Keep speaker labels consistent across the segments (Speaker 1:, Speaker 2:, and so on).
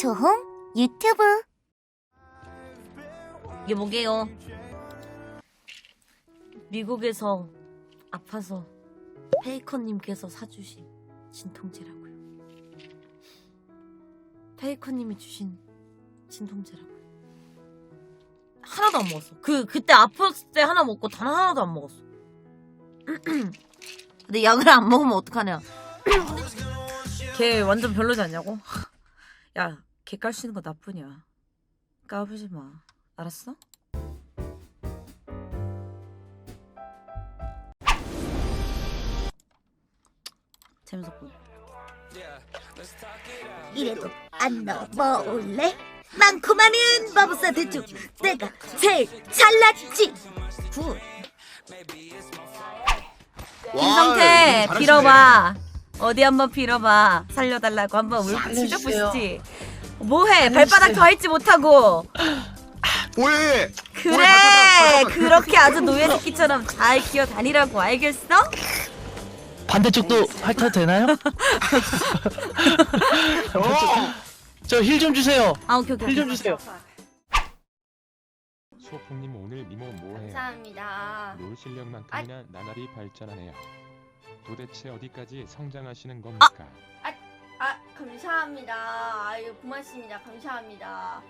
Speaker 1: 조홍 유튜브
Speaker 2: 이게 뭐게요? 미국에서 아파서 페이커님께서 사주신 진통제라고요. 페이커님이 주신 진통제라고요. 하나도 안 먹었어. 그 그때 아팠을 때 하나 먹고 단 하나도 안 먹었어. 근데 약을 안 먹으면 어떡하냐? 걔 완전 별로지 않냐고? 야, 걔깔수 있는 거 나뿐이야. 까부지 마. 알았어? 재밌었고.
Speaker 1: 이래도 안 넘어올래? 많고 많은 마법사들 중 내가 제일 잘났지 굿
Speaker 2: 김성태 빌어봐. 어디 한번 빌어봐. 살려달라고 한번 울고
Speaker 3: 살려주세요.
Speaker 2: 치저보시지. 뭐해? 발바닥 더 핥지 못하고.
Speaker 4: 왜?
Speaker 2: 그래. 그렇게 아주 노예 새끼처럼 잘 기어 다니라고 알겠어?
Speaker 3: 반대쪽도 핥아도 되나요?
Speaker 4: 어!
Speaker 3: 저 힐 좀 주세요.
Speaker 2: 아 오케이 오케이.
Speaker 3: 힐좀 주세요.
Speaker 5: 소풍님 오늘 미모 뭐해요?
Speaker 6: 감사합니다.
Speaker 5: 롤 실력만큼이나 나날이 발전하네요. 도대체 어디까지 성장하시는 겁니까?
Speaker 6: 아 감사합니다. 아유 고맙습니다. 감사합니다.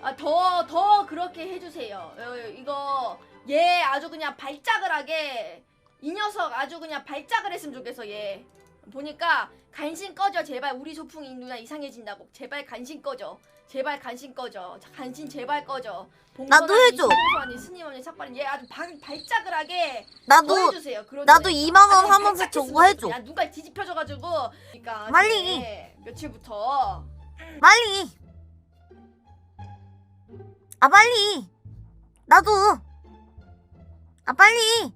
Speaker 6: 아 더 더 그렇게 해주세요. 어, 이거 얘 아주 그냥 발작을 하게 이 녀석 아주 그냥 발작을 했으면 좋겠어 얘. 보니까 간신 꺼져 제발 우리 소풍이 누나 이상해진다고 제발 간신 꺼져 제발 간신 꺼져 자, 간신 제발 꺼져
Speaker 1: 나도 해줘.
Speaker 6: 스님 언니 착발은 얘 아주 발, 발작을 하게
Speaker 1: 나도
Speaker 6: 더 해주세요.
Speaker 1: 나도
Speaker 6: 말고.
Speaker 1: 2만 원 하면서
Speaker 6: 발작했으면
Speaker 1: 저거 해줘.
Speaker 6: 야, 누가 뒤집혀져가지고. 그러니까
Speaker 1: 빨리.
Speaker 6: 이제 며칠부터.
Speaker 1: 빨리 아 빨리 나도 아 빨리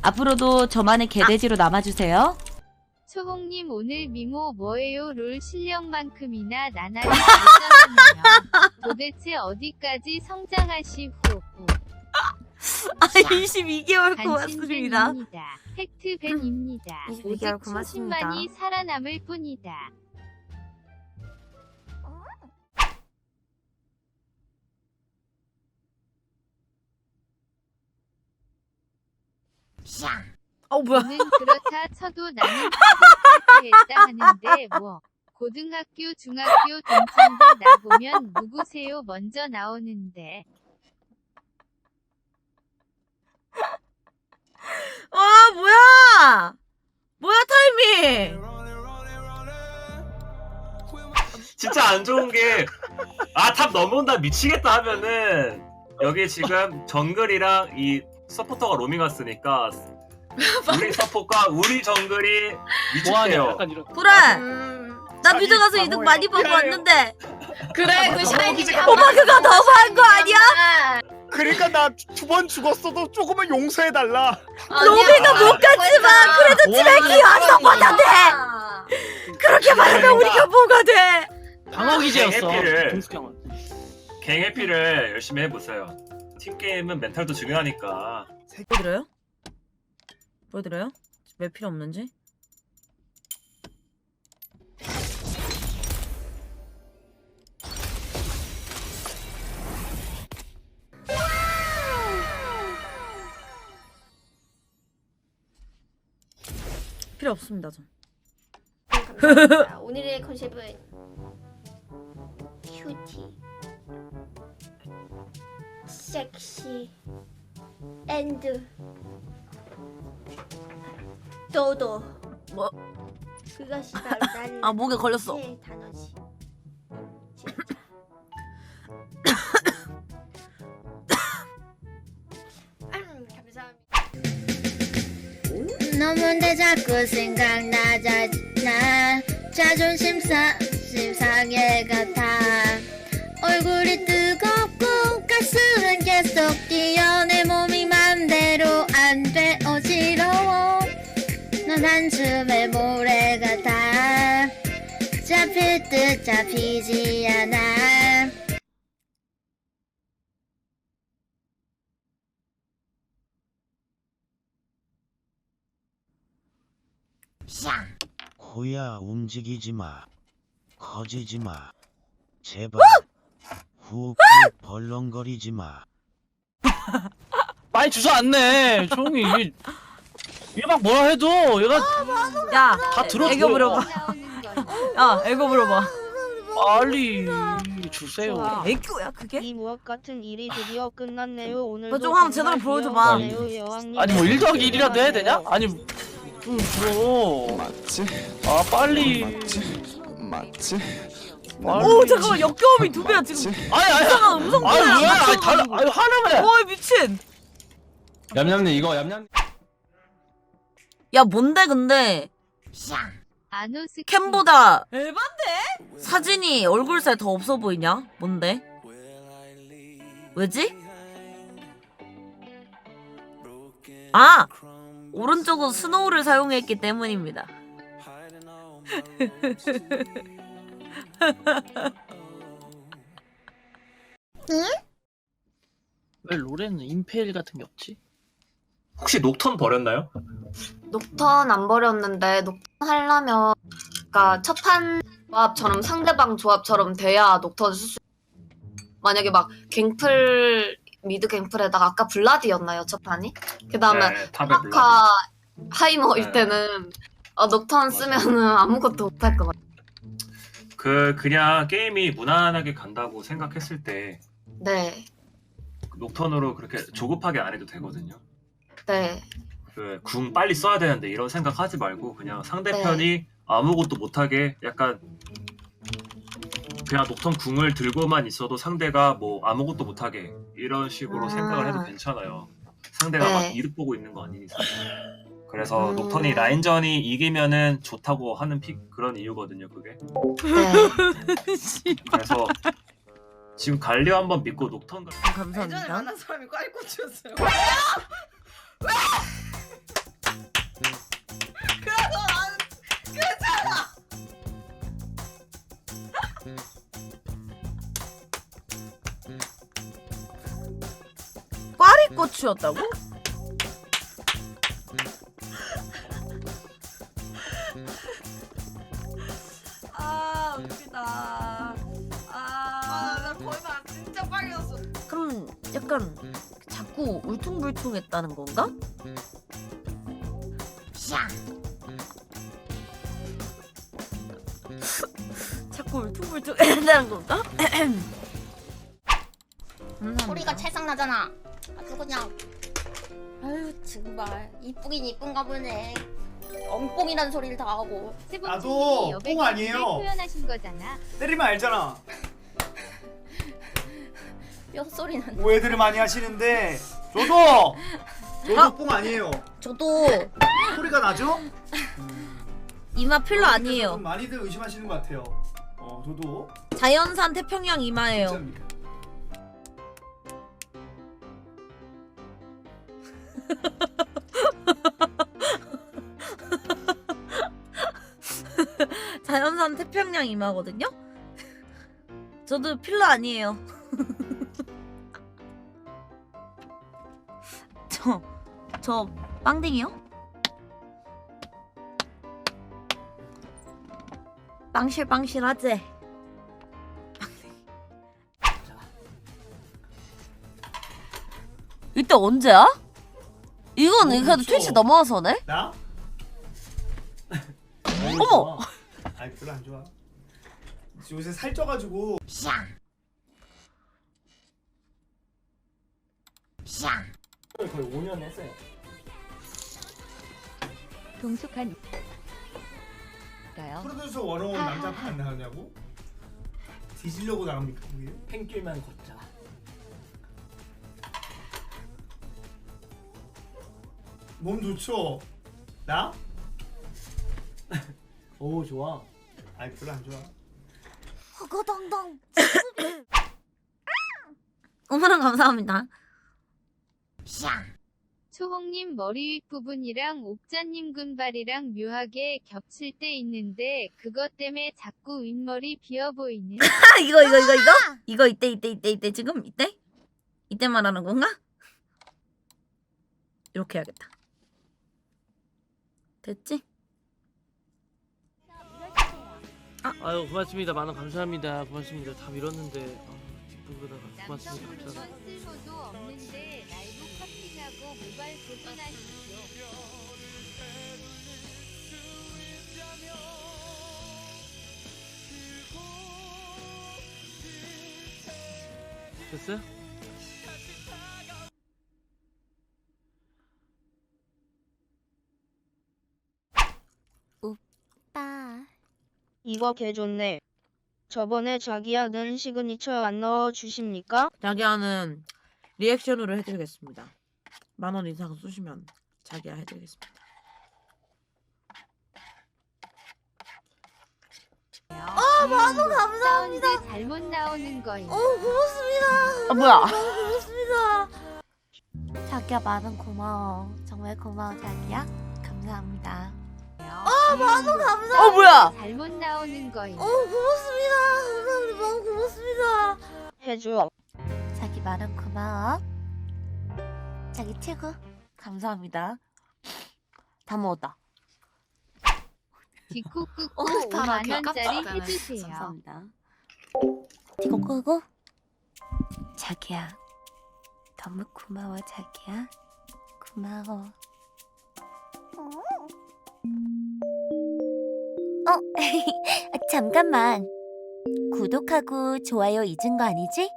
Speaker 2: 앞으로도 저만의 개돼지로 남아주세요.
Speaker 7: 초홍님 오늘 미모 뭐예요? 롤 실력만큼이나 나날이 발전하네요. 도대체 어디까지 성장하시후
Speaker 2: 아 22개월 고맙습니다.
Speaker 7: 간신벤입니다. 팩트벤입니다.
Speaker 1: 22
Speaker 7: 오직
Speaker 1: 개월 고맙습니다.
Speaker 7: 초심만이 살아남을 뿐이다.
Speaker 2: 어 뭐야?
Speaker 7: 저는 그렇다 쳐도 나는 했다 하는데 뭐 고등학교 중학교 동창들 나 보면 누구세요 먼저 나오는데
Speaker 2: 와 뭐야? 뭐야 타이밍?
Speaker 8: 진짜 안 좋은 게 아 탑 넘어온다 미치겠다 하면은 여기 지금 정글이랑 이 서포터가 로밍 왔으니까 우리 서포가 우리 정글이.
Speaker 3: 약간 이런.
Speaker 2: 그래.
Speaker 6: 음.
Speaker 2: 나 미드 가서 이득 많이 보고 왔는데
Speaker 6: 그래, 그 샤이니
Speaker 2: 오빠 그거 너무한 거 아니야?
Speaker 4: 그러니까 나 두 번 죽었어도 조금은 용서해달라.
Speaker 2: 로비는 못 갔지만 그래도 집에 기어왔었거든 그렇게 말하면 우리가 뭐가 돼?
Speaker 3: 방어 기제였어.
Speaker 8: 해피를.
Speaker 3: 동숙 형은.
Speaker 8: 갱 해피를 열심히 해보세요. 팀 게임은 멘탈도 중요하니까.
Speaker 2: 보여드려요? 보여드려요? 왜 필요 없는지? 필요 없습니다 전.
Speaker 6: 오늘의 컨셉은 큐티, 섹시, 앤드 도도.
Speaker 2: 뭐?
Speaker 6: 그것이 바로 나를
Speaker 2: 아 목에 걸렸어.
Speaker 6: 의 단어지. 진짜. 음, 감사합니다.
Speaker 9: 너무데 자꾸 생각나잖아 자존심 상 심 상해 같아 얼굴이 뜨겁고 가슴은 계속 뛰어 한숨의 모래 같아 잡힐 듯 잡히지 않아
Speaker 1: 샤
Speaker 10: 코야 움직이지 마. 커지지 마. 제발. 후후 벌렁거리지 마.
Speaker 3: 많이 주저앉네 조용히 얘- 얘막 뭐라 해도 얘가
Speaker 2: 야
Speaker 3: 다 들어줘요.
Speaker 2: 애교 건야 애교 부려봐.
Speaker 3: 빨리 주세요.
Speaker 2: 애교야 그게?
Speaker 9: 이 무엇 같은 일이 드디어 끝났네요. 오늘도
Speaker 2: 좀 한번 제대로 보여줘봐.
Speaker 3: 아니 뭐 1 더하기 1이라도 해야 되냐? 아니 응 그럼. 아 빨리.
Speaker 2: 오 잠깐만 역겨움이 두 배야 지금.
Speaker 3: 아니 아니
Speaker 2: 음성
Speaker 3: 아니 왜 아니. 달라 아니 화나네
Speaker 2: 와 미친.
Speaker 5: 얌얌님 이거 얌얌
Speaker 2: 야 뭔데 근데
Speaker 7: 아노스
Speaker 2: 캠보다 사진이 얼굴 살 더 없어 보이냐? 뭔데? 왜지? 아! 오른쪽은 스노우를 사용했기 때문입니다.
Speaker 3: 왜 로렌은 임페일 같은 게 없지?
Speaker 8: 혹시 녹턴 버렸나요?
Speaker 11: 녹턴 안 버렸는데 녹턴 하려면 그러니까 첫판 조합처럼 상대방 조합처럼 돼야 녹턴 쓸수 만약에 막 갱플 미드 갱플에다가 아까 블라디였나요 첫 판이? 그 다음에
Speaker 8: 네, 탑에 블라디.
Speaker 11: 아카 하이머일
Speaker 8: 네.
Speaker 11: 때는 어, 녹턴 쓰면은 아무것도 못할 것 같아.
Speaker 8: 그 그냥 게임이 무난하게 간다고 생각했을 때
Speaker 11: 네,
Speaker 8: 녹턴으로 그렇게 조급하게 안 해도 되거든요.
Speaker 11: 네,
Speaker 8: 그궁 빨리 써야 되는데 이런 생각하지 말고 그냥 상대편이
Speaker 11: 네.
Speaker 8: 아무것도 못하게 약간 그냥 녹턴 궁을 들고만 있어도 상대가 뭐 아무것도 못하게 이런 식으로
Speaker 11: 아.
Speaker 8: 생각을 해도 괜찮아요. 상대가
Speaker 11: 네.
Speaker 8: 막 이득 보고 있는 거 아닌 이상. 그래서
Speaker 11: 음.
Speaker 8: 녹턴이 라인전이 이기면은 좋다고 하는 픽 그런 이유거든요. 그게.
Speaker 11: 네.
Speaker 8: 그래서 지금 갈리오 한번 믿고 녹턴 갈-
Speaker 2: 감사합니다.
Speaker 6: 사람이 꽈리꼬치였어요.
Speaker 2: 꽈리고추였다고?
Speaker 6: 아 웃기다. 아, 나 거의 다 진짜 빨개졌어.
Speaker 2: 그럼 약간 자꾸 울퉁불퉁했다는 건가? 자꾸 울퉁불퉁했다는 건가?
Speaker 9: 소리가 찰싹 나잖아. 아주 그냥. 아유 정말 이쁘긴 이쁜가 보네. 엉뽕이라는 소리를 다 하고.
Speaker 4: 나도 뽕 아니에요.
Speaker 7: 표현하신 거잖아.
Speaker 4: 때리면 알잖아.
Speaker 9: 뼈 소리는.
Speaker 4: 오해들을 많이 하시는데 저도 저도 뽕 아니에요.
Speaker 2: 저도
Speaker 4: 소리가 나죠?
Speaker 2: 이마 필러
Speaker 4: 좀
Speaker 2: 아니에요.
Speaker 4: 많이들 의심하시는 것 같아요. 어, 저도
Speaker 2: 자연산 태평양 이마예요.
Speaker 4: 진짜입니다.
Speaker 2: 자연산 태평양 이마거든요. 저도 필러 아니에요. 저 빵댕이요? 빵실빵실하지? 이때 언제야? 이건
Speaker 4: 너무
Speaker 2: 그래도
Speaker 4: 좋죠.
Speaker 2: 트위치 넘어와서네?
Speaker 4: 나?
Speaker 2: 어머!
Speaker 4: 아 별로 안 좋아. 요새 살쪄가지고 거의 5년 했어요.
Speaker 7: 동숙한 가요.
Speaker 4: 프로듀서 원어원 남자 안 나가냐고? 뒤지려고 나갑니까 그게? pen길만 걷자. 몸 좋죠? 나? 오 좋아. 아이 별로 안 좋아.
Speaker 1: 허거덩덩.
Speaker 2: 오늘은 감사합니다.
Speaker 7: 초홍님 머리 윗부분이랑 옥자님 군발이랑 묘하게 겹칠 때 있는데 그것 때문에 자꾸 윗머리 비어 보이는.
Speaker 2: 아 이거 이거 이거 이거? 이거 이때 이때 이때 이때 지금? 이때? 이때 말하는 건가? 이렇게 해야겠다. 됐지?
Speaker 3: 아유 고맙습니다. 만원 감사합니다. 고맙습니다. 다 밀었는데 아, 기쁜 거다가 고맙습니다.
Speaker 7: 남성분
Speaker 3: 감사합니다.
Speaker 7: 쓸모도 없는데 커팅하고 모발 고민하시죠.
Speaker 3: 됐어요?
Speaker 1: 빠.
Speaker 12: 이거 개 좋네. 저번에 자기야 는 시그니처 안 넣어 주십니까?
Speaker 2: 자기야는 리액션으로 해드리겠습니다. 만 원 이상 쏘시면 자기야 해드리겠습니다.
Speaker 1: 아, 만원 감사합니다.
Speaker 7: 사운드 잘못 나오는 거임.
Speaker 1: 어, 고맙습니다.
Speaker 2: 아 뭐야?
Speaker 1: 너무 고맙습니다. 자기야, 만원 고마워. 정말 고마워, 자기야. 감사합니다. 아, 만원 감사합니다.
Speaker 2: 어 뭐야?
Speaker 7: 잘못 나오는 거임.
Speaker 1: 어, 고맙습니다. 감사합니다. 너무 고맙습니다.
Speaker 12: 해줘.
Speaker 1: 자기 만원 고마워. 자기 최고. 감사합니다. 다 먹었다.
Speaker 7: 디코 끄고
Speaker 1: 어,
Speaker 7: 5만 원짜리 해주세요.
Speaker 1: 감사합니다. 이거 끄고 자기야 너무 고마워 자기야 고마워 어 잠깐만 구독하고 좋아요 잊은 거 아니지?